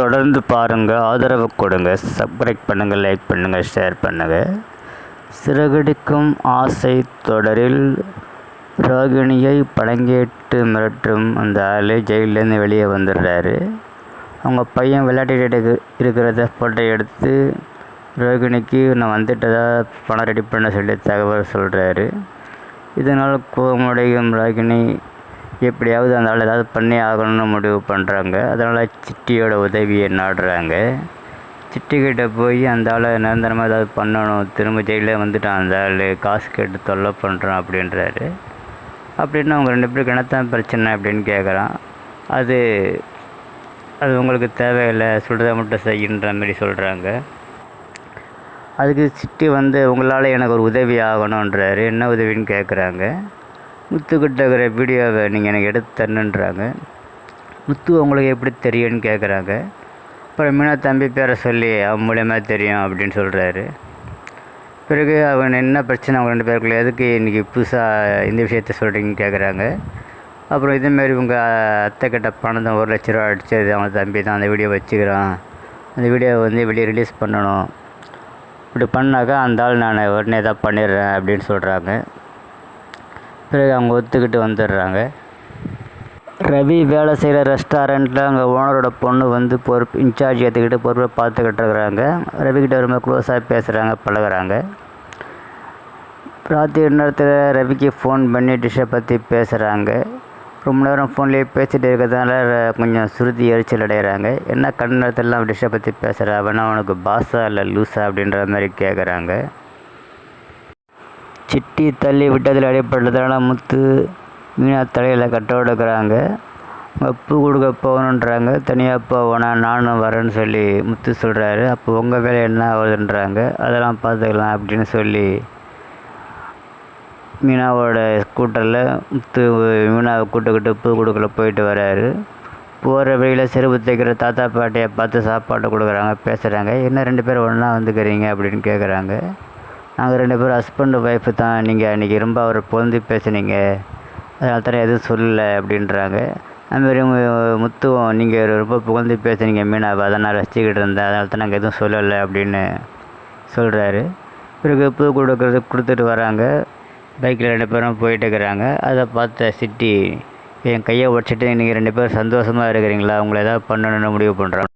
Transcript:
தொடர்ந்து பாருங்கள் ஆதரவு கொடுங்க சப்ஸ்கிரைப் பண்ணுங்கள் லைக் பண்ணுங்கள் ஷேர் பண்ணுங்கள் சிறகடிக்கும் ஆசை தொடரில் ரோகிணியை பழங்கேட்டு மிரட்டும் அந்த ஆள் ஜெயிலேருந்து வெளியே வந்துடுறாரு. அவங்க பையன் விளையாடிட்டு இருக்கிறத ஃபோட்டோ எடுத்து ரோகிணிக்கு நான் வந்துட்டதா பணம் ரெடி பண்ண சொல்லி தகவல் சொல்கிறாரு இதனால் கோபமடையும் ரோகிணி எப்படியாவது அந்த ஆள் ஏதாவது பண்ணி ஆகணும்னு முடிவு பண்ணுறாங்க அதனால் சிட்டியோட உதவியை நாடுறாங்க. சிட்டிக்கிட்ட போய் அந்த ஆளை நிரந்தரமாக ஏதாவது பண்ணணும். திரும்ப ஜெயிலே வந்துட்டான். அந்த ஆள் காசு கேட்டு தொல்லை பண்ணுறான் அப்படின்றாரு. அப்படின்னு அவங்க ரெண்டு பேருக்கு என்னத்தான் பிரச்சனை அப்படின்னு கேட்குறான் அது அது உங்களுக்கு தேவையில்லை சொல்கிறத மட்டும் செய்யுன்ற மாதிரி சொல்கிறாங்க அதுக்கு சிட்டி வந்து உங்களால் எனக்கு ஒரு உதவி ஆகணுன்றாரு என்ன உதவின்னு கேட்குறாங்க முத்துக்கிட்ட இருக்கிற வீடியோவை நீங்கள் எனக்கு எடுத்து தரணுன்றாங்க. முத்து உங்களுக்கு எப்படி தெரியும்னு கேட்குறாங்க அப்புறம் மீனா தம்பி பேரை சொல்லி அவன் மூலியமாக தெரியும் அப்படின்னு சொல்கிறாரு பிறகு அவன் என்ன பிரச்சனை அவங்க ரெண்டு பேருக்குள்ள எதுக்கு இன்றைக்கி புதுசாக இந்த விஷயத்த சொல்கிறீங்கன்னு கேட்குறாங்க அப்புறம் இதேமாரி உங்கள் அத்தை கிட்ட பணம் தான் ஒரு லட்ச ரூபா அடித்தது அவன் தம்பி தான் அந்த வீடியோ வச்சுக்கிறான். அந்த வீடியோவை வந்து வெளியே ரிலீஸ் பண்ணணும். இப்படி பண்ணாக்கா அந்த ஆள் நான் உடனே தான் பண்ணிடுறேன் அப்படின்னு சொல்கிறாங்க பிறகு அவங்க ஒத்துக்கிட்டு வந்துடுறாங்க. ரவி வேலை செய்கிற ரெஸ்டாரண்ட்டில் அங்கே ஓனரோட பொண்ணு வந்து பொறுப்பு இன்சார்ஜ் ஏற்றுக்கிட்டு பொறுப்பை பார்த்துக்கிட்டு இருக்கிறாங்க. ரவிக்கிட்ட ரொம்ப க்ளோஸாக பேசுகிறாங்க பழகுறாங்க. ராத்திரி நேரத்தில் ரவிக்கு ஃபோன் பண்ணி டிஷ்ஷை பற்றி பேசுகிறாங்க ரொம்ப நேரம் ஃபோன்லேயே பேசிகிட்டு இருக்கிறதுனால கொஞ்சம் சுருதி எரிச்சல் அடைகிறாங்க என்ன கண் நேரத்திலலாம் டிஷ்ஷை பற்றி பேசுகிற அவனா உனக்கு பாஸா இல்லை லூஸா அப்படின்ற மாதிரி கேட்குறாங்க சிட்டி தள்ளி விட்டதில் அடிப்பட்டதால் முத்து மீனா தலையில் கட்ட விடுக்கிறாங்க பூ கொடுக்க போகணுன்றாங்க. தனியாக போகணும் நானும் வரேன்னு சொல்லி முத்து சொல்கிறாரு அப்போ உங்கள் வேலை என்ன ஆகுதுன்றாங்க. அதெல்லாம் பார்த்துக்கலாம் அப்படின்னு சொல்லி மீனாவோட ஸ்கூட்டரில் முத்து மீனாவை கூட்டுக்கிட்டு பூ கொடுக்கல போயிட்டு வராரு. போகிற வழியில் செருப்பு தைக்கிற தாத்தா பாட்டியை பார்த்து சாப்பாடு கொடுக்குறாங்க பேசுகிறாங்க என்ன ரெண்டு பேரும் ஒன்றா வந்துக்கிறீங்க அப்படின்னு கேட்குறாங்க நாங்கள் ரெண்டு பேரும் ஹஸ்பண்ட் ஒய்ஃபு தான். நீங்கள் அன்றைக்கி ரொம்ப அவரை புகழ்ந்து பேசுனீங்க. அதனால தான் எதுவும் சொல்லலை அப்படின்றாங்க. அதுமாரி உங்கள் நீங்கள் ரொம்ப புகழ்ந்து பேசுனீங்க மீனாவை அதை நான் ரசிச்சுக்கிட்டு இருந்தேன். அதனால தான் நாங்கள் எதுவும் சொல்லலை அப்படின்னு சொல்கிறாரு பிறகு பூ கொடுக்கறது கொடுத்துட்டு வராங்க. பைக்கில் ரெண்டு பேரும் போயிட்டு இருக்கிறாங்க. அதை பார்த்த சிட்டி என் கையை உடச்சிட்டு நீங்கள் ரெண்டு பேரும் சந்தோஷமாக இருக்கிறீங்களா? உங்களை ஏதாவது பண்ணணும்னு முடிவு பண்ணுறாங்க